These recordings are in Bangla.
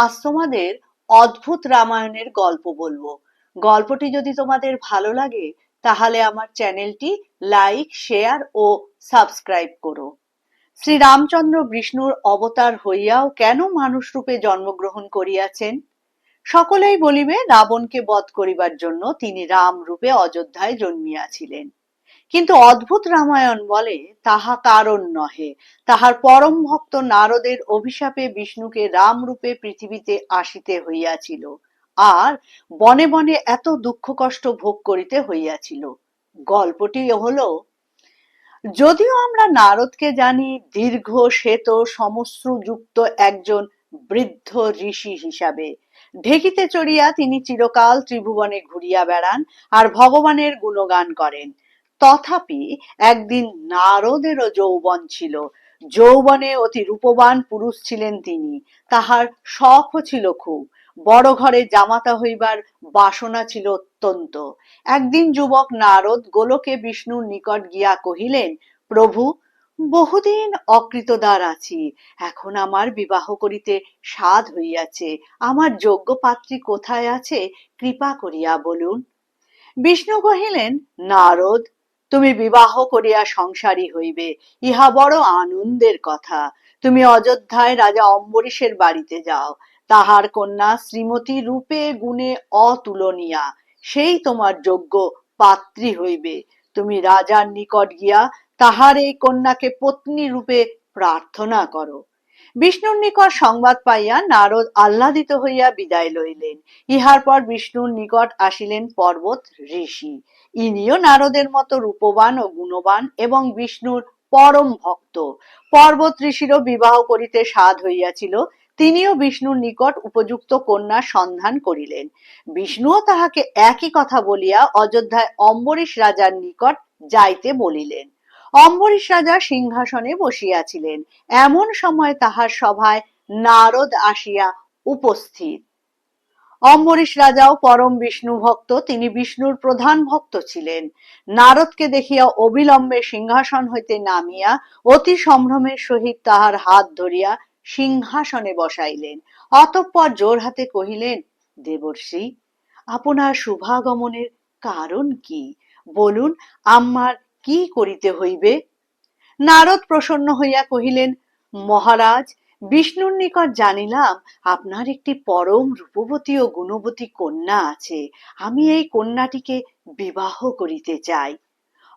আজ তোমাদের অদ্ভুত রামায়ণের গল্প বলব। গল্পটি যদি তোমাদের ভালো লাগে, তাহলে আমার চ্যানেলটি লাইক, শেয়ার ও সাবস্ক্রাইব করো। শ্রীরামচন্দ্র বিষ্ণুর অবতার হইয়াও কেন মানুষ রূপে জন্মগ্রহণ করিয়াছেন? সকলেই বলিবে, রাবণকে বধ করিবার জন্য তিনি রাম রূপে অযোধ্যায় জন্মিয়াছিলেন। কিন্তু অদ্ভুত রামায়ণ বলে, তাহা কারণ নহে। তাহার পরম ভক্ত নারদের অভিশাপে বিষ্ণুকে রাম রূপে পৃথিবীতে আসিতে হইয়াছিল, আর বনে বনে এত দুঃখ কষ্ট ভোগ করিতে হইয়াছিল। গল্পটি হলো, যদিও আমরা নারদকে জানি দীর্ঘ শ্বেত সমশ্রুযুক্ত একজন বৃদ্ধ ঋষি হিসাবে। ঢেকিতে চড়িয়া তিনি চিরকাল ত্রিভুবনে ঘুরিয়া বেড়ান আর ভগবানের গুণগান করেন। তথাপি একদিন নারদেরও যৌবন ছিল। যৌবনে অতি রূপবান পুরুষ ছিলেন তিনি। তাহার শখও ছিল খুব। বড় ঘরে জামাতা হইবার বাসনা ছিল অত্যন্ত। একদিন যুবক নারদ গোলকে বিষ্ণুর নিকট গিয়া কহিলেন, প্রভু, বহুদিন অকৃতদার আছি। এখন আমার বিবাহ করিতে সাধ হইয়াছে। আমার যোগ্য পাত্রী কোথায় আছে, কৃপা করিয়া বলুন। বিষ্ণু কহিলেন, নারদ তুমি বিবাহ করিয়া সংসারী হইবে, ইহা বড় আনন্দের কথা। তুমি অযোধ্যায় রাজা অম্বরীশের বাড়িতে যাও, তাহার কন্যা শ্রীমতী রূপে গুণে অতুলনীয়া, সেই তোমার যোগ্য পাত্রী হইবে। তুমি রাজার নিকট গিয়া তাহার এই কন্যাকে পত্নী রূপে প্রার্থনা করো। বিষ্ণুর নিকট সংবাদ পাইয়া নারদ আহ্লাদিত হইয়া বিদায় লইলেন। ইহার পর বিষ্ণুর নিকট আসিলেন পর্বত ঋষি। ইনিও নারদের মতো রূপবান ও গুণবান এবং বিষ্ণুর পরম ভক্ত। পর্বত ঋষিরও বিবাহ করিতে সাধ হইয়াছিল। তিনিও বিষ্ণুর নিকট উপযুক্ত কন্যা সন্ধান করিলেন। বিষ্ণুও তাহাকে একই কথা বলিয়া অযোধ্যায় অম্বরীশ রাজার নিকট যাইতে বলিলেন। অম্বরীশ রাজা সিংহাসনে বসিয়াছিলেন। এমন সময় তাহার সভায় নারদ আসিয়া উপস্থিত। অম্বরীশ রাজাও পরম বিষ্ণু ভক্ত, তিনি বিষ্ণুর প্রধান ভক্ত ছিলেন। নারদকে দেখিয়া অবিলম্বে সিংহাসন হইতে নামিয়া অতি সম্ভ্রমের সহিত তাহার হাত ধরিয়া সিংহাসনে বসাইলেন। অতঃপর জোর হাতে কহিলেন, দেবর্ষি, আপনার শুভাগমনের কারণ কি? বলুন, আমার কি করিতে হইবে? নারদ প্রসন্ন হইয়া কহিলেন, মহারাজ, বিষ্ণুর নিকট জানিলাম, আপনার একটি পরম রূপবতী ও গুণবতী কন্যা আছে, আমি এই কন্যাটিকে বিবাহ করিতে চাই।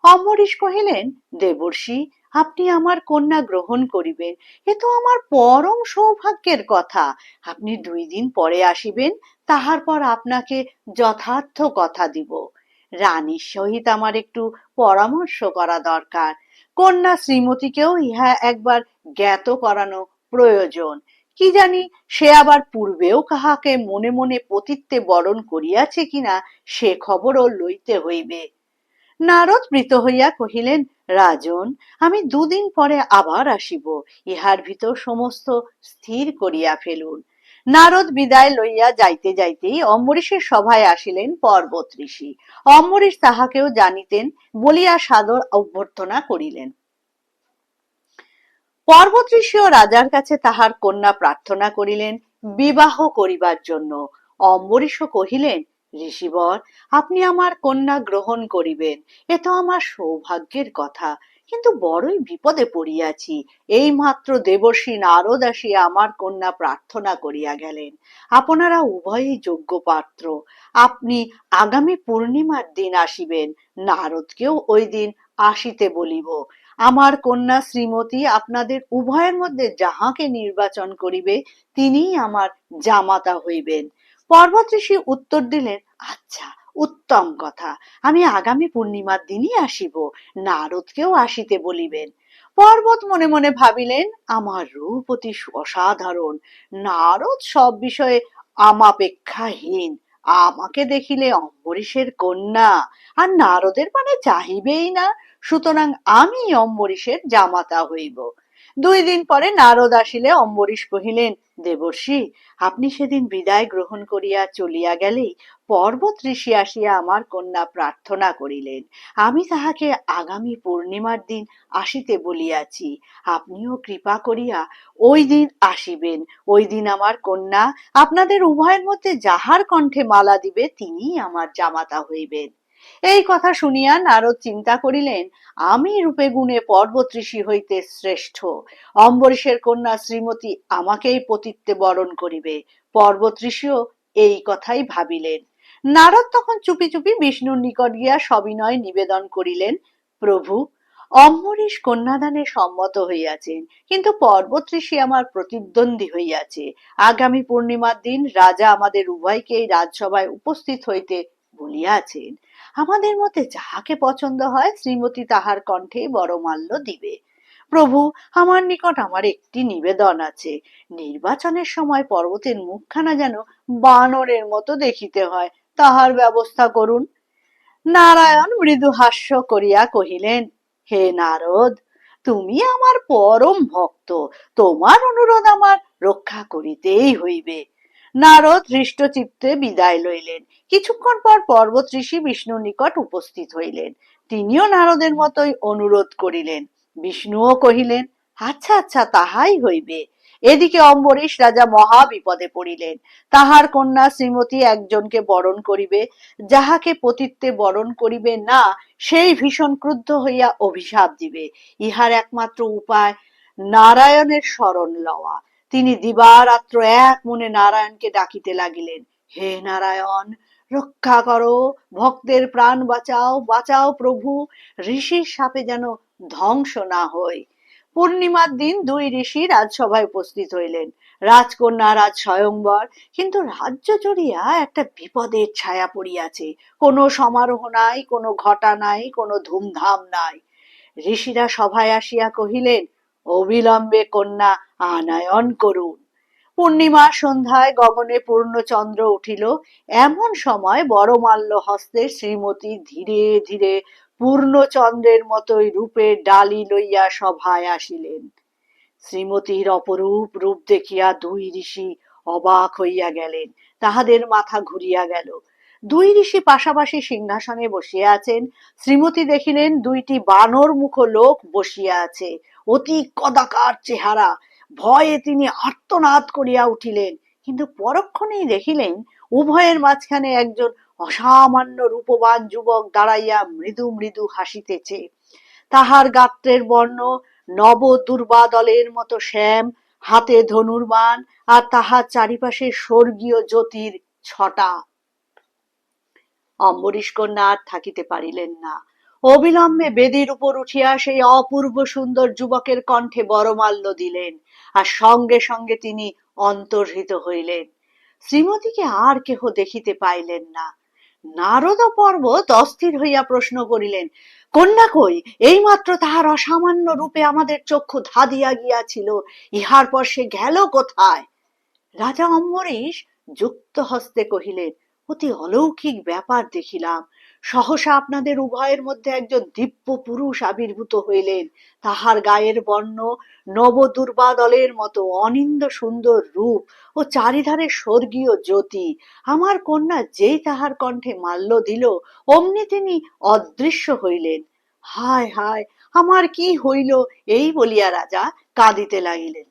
অম্বরীশ কহিলেন, দেবর্ষি, আপনি আমার কন্যা গ্রহণ করিবেন, এ তো আমার পরম সৌভাগ্যের কথা। আপনি দুই দিন পরে আসিবেন, তাহার পর আপনাকে যথার্থ কথা দিব। রানীর সহিত আমার একটু পরামর্শ করা দরকার। কন্যা শ্রীমতীকেও ইহা একবার জ্ঞাত করানো প্রয়োজন। কি জানি সে আবার পূর্বেও কাহাকে মনে মনে পতিত্বে বরণ করিয়াছে কিনা সে খবরও লইতে হইবে। নারদ মৃত হইয়া কহিলেন, রাজন, আমি দুদিন পরে আবার আসিব। ইহার ভিতর সমস্ত স্থির করিয়া ফেলুন। নারদ বিদায় লইয়া যাইতে যাইতেই অম্বরীশের সভায় আসিলেন পর্বত ঋষি। অম্বরীশ তাহাকেও জানিতেন, বলিয়া সাদর অভ্যর্থনা করিলেন। পর্বত ঋষিও রাজার কাছে তাহার কন্যা প্রার্থনা করিলেন, বিবাহ করিবার জন্য। অম্বরীশও কহিলেন, ঋষিবর, আপনি আমার কন্যা গ্রহণ করিবেন, এ তো আমার সৌভাগ্যের কথা। কিন্তু বড়ই বিপদে পড়িয়াছি। এই মাত্র দেবর্ষী নারদ আসিয়া আমার কন্যা প্রার্থনা করিয়া গেলেন, আপনারা উভয়ই যোগ্য পাত্র। আপনি আগামী পূর্ণিমার দিন আসিবেন, নারদকেও ওই দিন আসিতে বলিব। আমার কন্যা শ্রীমতী আপনাদের উভয়ের মধ্যে যাহাকে নির্বাচন করিবে, তিনিই আমার জামাতা হইবেন। পর্বত ঋষি উত্তর দিলেন আচ্ছা উত্তম কথা। আমি আগামী পূর্ণিমার দিনই আসিব, নারদকেও আসিতে বলিবেন। পর্বত মনে মনে ভাবিলেন, আমার রূপ অতি অসাধারণ। নারদ সব বিষয়ে আমাপেক্ষাহীন। আমাকে দেখিলে অম্বরীশের কন্যা, আর নারদের মানে চাহিবেই না। সুতরাং আমি অম্বরীশের জামাতা হইব। দুই দিন পরে নারদ আসিলে, অম্বরীশ কহিলেন, দেবর্ষি, আপনি সেদিন বিদায় গ্রহণ করিয়া চলিয়া গেলেই পর্বত ঋষি আসিয়া আমার কন্যা প্রার্থনা করিলেন, আমি তাহাকে আগামী পূর্ণিমার দিন আসিতে বলিয়াছি, আপনিও কৃপা করিয়া ওই দিন আসিবেন। ওই দিন আমার কন্যা আপনাদের উভয়ের মধ্যে যাহার কণ্ঠে মালা দিবে তিনি আমার জামাতা হইবেন। এই কথা শুনিয়া নারদ চিন্তা করিলেন, আমি রূপে গুণে পর্বত ঋষি হইতে শ্রেষ্ঠ। অম্বরীশের কন্যা শ্রীমতী আমাকেই পতিত্বে বরণ করিবে। পর্বত ঋষিও এই কথাই ভাবিলেন। নারদ তখন চুপি চুপি বিষ্ণুর নিকট গিয়া সবিনয় নিবেদন করিলেন, প্রভু, অম্বরীশ কন্যাদানে সম্মত হইয়াছেন কিন্তু পর্বত ঋষি আমার প্রতিদ্বন্দ্বী হইয়াছে। আগামী পূর্ণিমার দিন রাজা আমাদের উভয়কে এই রাজসভায় উপস্থিত হইতে বলিয়াছেন। আমাদের মধ্যে যাহাকে পছন্দ হয়, শ্রীমতী তাহার কণ্ঠে বড়মাল্য দিবে। প্রভু, আমার নিকট আমার একটি নিবেদন আছে। নির্বাচনের সময় পর্বতের মুখখানা যেন বানরের মতো দেখিতে হয়। তাহার ব্যবস্থা করুন। নারায়ণ মৃদু হাস্য করিয়া কহিলেন, হে নারদ, তুমি আমার পরম ভক্ত, তোমার অনুরোধ আমার রক্ষা করিতেই হইবে নারদ হৃষ্ট চিত্তে বিদায় লইলেন। কিছুক্ষণ পর পর্বত ঋষি বিষ্ণুর নিকট উপস্থিত হইলেন। তিনিও নারদের মতোই অনুরোধ করিলেন। বিষ্ণুও কহিলেন আচ্ছা আচ্ছা তাহাই হইবে। এদিকে অম্বরীশ রাজা মহা বিপদে পড়িলেন। তাহার কন্যা শ্রীমতী একজনকে বরণ করিবে, যাহাকে পতিত্বে বরণ করিবে না, সেই ভীষণ ক্রুদ্ধ হইয়া অভিশাপ দিবে। ইহার একমাত্র উপায় নারায়ণের শরণ লওয়া। তিনি দিবারাত্র এক মনে নারায়ণকে ডাকিতে লাগিলেন, হে নারায়ণ, রক্ষা করো, ভক্তের প্রাণ বাঁচাও বাঁচাও প্রভু, ঋষির সাপে যেন ধ্বংস না হয়। পূর্ণিমার দিন দুই ঋষি রাজসভায় উপস্থিত হইলেন। রাজকন্যা রাজ স্বয়ংবর, কিন্তু রাজ্য জড়িয়া একটা বিপদের ছায়া পড়িয়াছে। কোনো সমারোহ নাই, কোনো ঘটা নাই, কোনো ধুমধাম নাই। ঋষিরা সভায় আসিয়া কহিলেন, অবিলম্বে কন্যা, আনায়ন করুন। পূর্ণিমার সন্ধ্যায় গগনে পূর্ণচন্দ্র উঠিল। এমন সময় বড় মাল্য হস্তে শ্রীমতী ধীরে ধীরে পূর্ণচন্দ্রের মতোই রূপের ডালি লইয়া সভায় আসিলেন। শ্রীমতীর অপরূপ রূপ দেখিয়া দুই ঋষি অবাক হইয়া গেলেন। তাহাদের মাথা ঘুরিয়া গেল। দুই ঋষি পাশাপাশি সিংহাসনে বসিয়া আছেন। শ্রীমতী দেখিলেন দুইটি বানর মুখ লোক বসিয়া আছে। অতি কদাকার চেহারা। ভয়ে তিনি আর্তনাদ করিয়া উঠিলেন। কিন্তু পরক্ষণেই দেখিলেন, উভয়ের মাঝখানে একজন অসামান্য রূপবান যুবক দাঁড়াইয়া মৃদু মৃদু হাসিতেছে। তাহার গাত্রের বর্ণ নব দুর্বাদলের মতো শ্যাম, হাতে ধনুর্বান আর তাহার চারিপাশে স্বর্গীয় জ্যোতির ছটা। অম্বরীশ কন্যা আর থাকিতে পারিলেন না। অবিলম্বে বেদির উপর উঠিয়া সেই অপূর্ব সুন্দর যুবকের কণ্ঠে বড়মাল্য দিলেন, আর সঙ্গে সঙ্গে তিনি অন্তর্হিত হইলেন। শ্রীমতীকে আর কেহ দেখিতে পাইলেন না। নারদ পর্বত অস্থির হইয়া প্রশ্ন করিলেন, কন্যা কই? এইমাত্র তাহার অসামান্য রূপে আমাদের চক্ষু ধাঁধিয়া গিয়াছিল, ইহার পর সে গেল কোথায়? রাজা অম্বরীশ যুক্ত হস্তে কহিলেন, অতি অলৌকিক ব্যাপার দেখিলাম। সহসা আপনাদের উভয়ের মধ্যে একজন দিব্য পুরুষ আবির্ভূত হইলেন। তাহার গায়ের বর্ণ নব দুর্বাদলের মতো অনিন্দ সুন্দর রূপ ও চারিধারে স্বর্গীয় জ্যোতি। আমার কন্যা যেই তাহার কণ্ঠে মাল্য দিল, অমনি তিনি অদৃশ্য হইলেন। হায় হায়, আমার কি হইল এই বলিয়া রাজা কাঁদিতে লাগিলেন।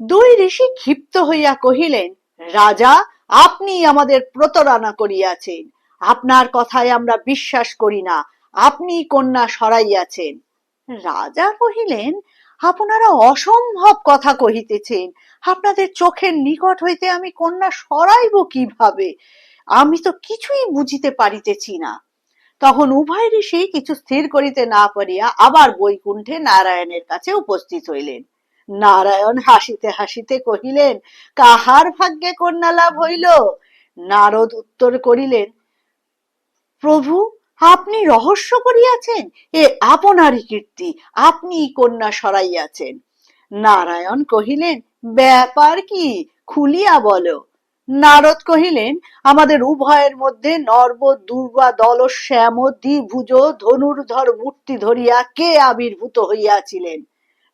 দুই ঋষি ক্ষিপ্ত হইয়া কহিলেন, রাজা, আপনি আমাদের প্রতারণা করিয়াছেন। আপনার কথায় আমরা বিশ্বাস করি না। আপনি কন্যা সরাইয়াছেন। রাজা কহিলেন, আপনারা অসম্ভব কথা কহিতেছেন। আপনাদের চোখের নিকট হইতে আমি কন্যা সরাইব কীভাবে? আমি তো কিছুই বুঝিতে পারিতেছি না তখন উভয় ঋষি কিছু স্থির করিতে না পারিয়া আবার বৈকুণ্ঠে নারায়ণের কাছে উপস্থিত হইলেন। নারায়ণ হাসিতে হাসিতে কহিলেন, কাহার ভাগ্যে কন্যা লাভ হইল নারদ উত্তর করিলেন প্রভু, আপনি রহস্য করিয়াছেন? এ আপনারই কীর্তি আপনি কন্যা সরাইয়াছেন। নারায়ণ কহিলেন, ব্যাপার কি? খুলিয়া বলো। নারদ কহিলেন, আমাদের উভয়ের মধ্যে নর্ব, দুর্বা, দল, শ্যাম, দ্বিভুজ, ধনুর্ধর মূর্তি ধরিয়া কে আবির্ভূত হইয়াছিলেন?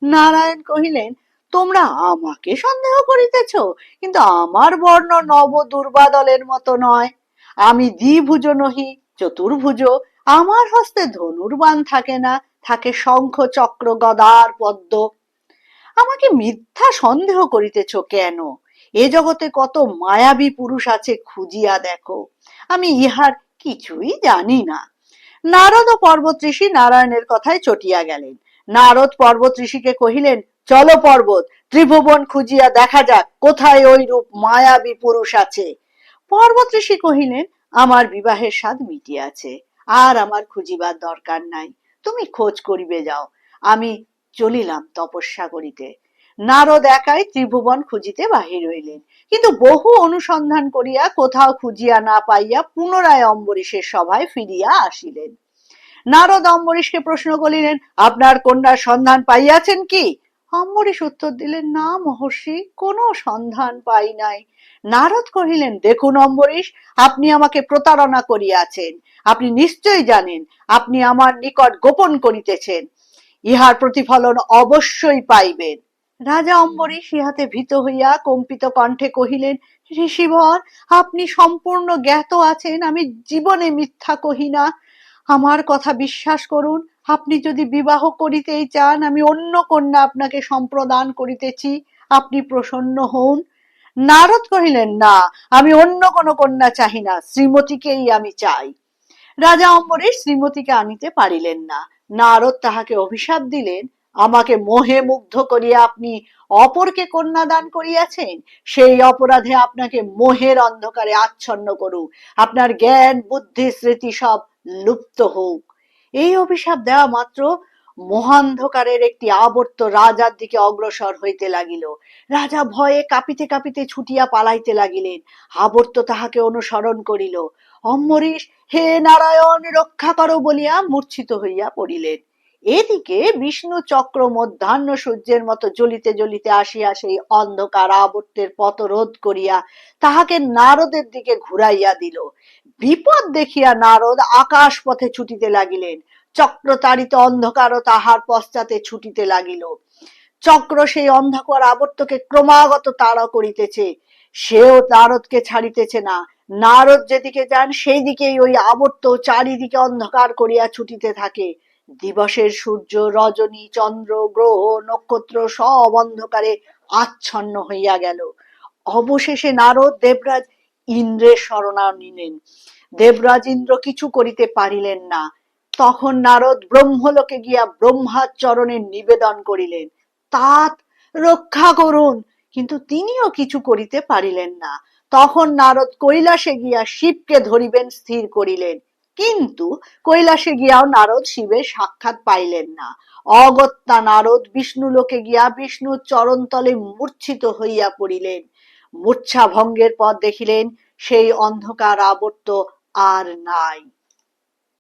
নারায়ণ কহিলেন, তোমরা আমাকে সন্দেহ করিতেছ, কিন্তু আমার বর্ণ নব দুর্বাদলের মতো নয়। আমি দ্বিভুজ নহি চতুর্ভুজ, আমার হস্তে ধনুর্বাণ থাকে না, থাকে শঙ্খ, চক্র, গদার, পদ্ম। আমাকে মিথ্যা সন্দেহ করিতেছ কেন? এ জগতে কত মায়াবী পুরুষ আছে খুঁজিয়া দেখো। আমি ইহার কিছুই জানি না। নারদ ও পর্বত ঋষি নারায়ণের কথায় চটিয়া গেলেন। নারদ পর্বত ঋষিকে কহিলেন, চলো পর্বত, ত্রিভুবন খুঁজিয়া দেখা যাক কোথায় ওই রূপ মায়াবী পুরুষ আছে। পর্বত ঋষি কহিলেন আমার বিবাহের স্বাদ মিটিয়াছে আর আমার খুঁজিবার দরকার নাই। তুমি খোঁজ করিবে যাও। আমি চলিলাম তপস্যা করিতে নারদ একাই ত্রিভুবন খুঁজিতে বাহির হইলেন। কিন্তু বহু অনুসন্ধান করিয়া কোথাও খুঁজিয়া না পাইয়া পুনরায় অম্বরীশের সভায় ফিরিয়া আসিলেন। নারদ অম্বরীশকে প্রশ্ন করিলেন, আপনার কন্যার সন্ধান পাইয়াছেন কি? অম্বরীশ উত্তর দিলেন, না মহর্ষি, কোনো সন্ধান পাই নাই। নারদ কহিলেন, দেখুন অম্বরীশ, আপনি আমাকে প্রতারণা করিয়াছেন। আপনি নিশ্চয়ই জানেন, আপনি আমার নিকট গোপন করিতেছেন। ইহার প্রতিফলন অবশ্যই পাইবেন। রাজা অম্বরীশ ইহাতে ভীত হইয়া কম্পিত কণ্ঠে কহিলেন, ঋষিবর, আপনি সম্পূর্ণ জ্ঞাত আছেন, আমি জীবনে মিথ্যা কহি না। আমার কথা বিশ্বাস করুন আপনি যদি বিবাহ করিতেই চান, আমি অন্য কন্যা আপনাকে সম্প্রদান করিতেছি। আপনি প্রসন্ন হন। নারদ কহিলেন, না, আমি অন্য কোনো কন্যা চাহি না, শ্রীমতীকেই আমি চাই। রাজা অম্বরীশ শ্রীমতীকে আনিতে পারিলেন না। নারদ তাহাকে অভিশাপ দিলেন, আমাকে মোহে মুগ্ধ করিয়া আপনি অপরকে কন্যা দান করিয়াছেন? সেই অপরাধে আপনাকে মোহের অন্ধকারে আচ্ছন্ন করুক। আপনার জ্ঞান, বুদ্ধি, স্মৃতি সব লুপ্ত হোক। এই অভিশাপ দেওয়া মাত্র মহান্ধকারের একটি আবর্ত রাজার দিকে অগ্রসর হইতে লাগিল। রাজা ভয়ে কাঁপিতে কাঁপিতে ছুটিয়া পালাইতে লাগিলেন। আবর্ত তাহাকে অনুসরণ করিল। অম্বরীশ, হে নারায়ণ, রক্ষা করো বলিয়া মূর্ছিত হইয়া পড়িলেন। এদিকে বিষ্ণু চক্র মধ্যাহ্ন সূর্যের মতো জ্বলিতে জ্বলিতে আসিয়া সেই অন্ধকার আবর্তের পথ রোধ করিয়া তাহাকে নারদের দিকে ঘুরাইয়া দিল। বিপদ দেখিয়া নারদ আকাশ পথে ছুটিতে লাগিলেন। চক্রতাড়িত অন্ধকারও তাহার পশ্চাতে ছুটিতে লাগিল। চক্র সেই অন্ধকার আবর্তকে ক্রমাগত তাড়া করিতেছে। সেও নারদকে ছাড়িতেছে না। নারদ যেদিকে যান সেই দিকেই ওই আবর্ত চারিদিকে অন্ধকার করিয়া ছুটিতে থাকে। দিবসের সূর্য, রজনী, চন্দ্র, গ্রহ, নক্ষত্র সব অন্ধকারে আচ্ছন্ন হইয়া গেল। অবশেষে নারদ দেবরাজ ইন্দ্রের শরণা নিলেন দেবরাজ ইন্দ্র কিছু করিতে পারিলেন না। তখন নারদ ব্রহ্মলোকে গিয়া ব্রহ্মার চরণে নিবেদন করিলেন, তাত রক্ষা করুন। কিন্তু তিনিও কিছু করিতে পারিলেন না। তখন নারদ কৈলাসে গিয়া শিবকে ধরিবেন, স্থির করিলেন। কিন্তু কৈলাসে গিয়াও নারদ শিবের সাক্ষাৎ পাইলেন না। অগত্যা নারদ বিষ্ণু লোকে গিয়া বিষ্ণুর চরণতলে মূর্ছিত হইয়া পড়িলেন। মূর্ছা ভঙ্গের পর দেখিলেন সেই অন্ধকার আবর্ত আর নাই।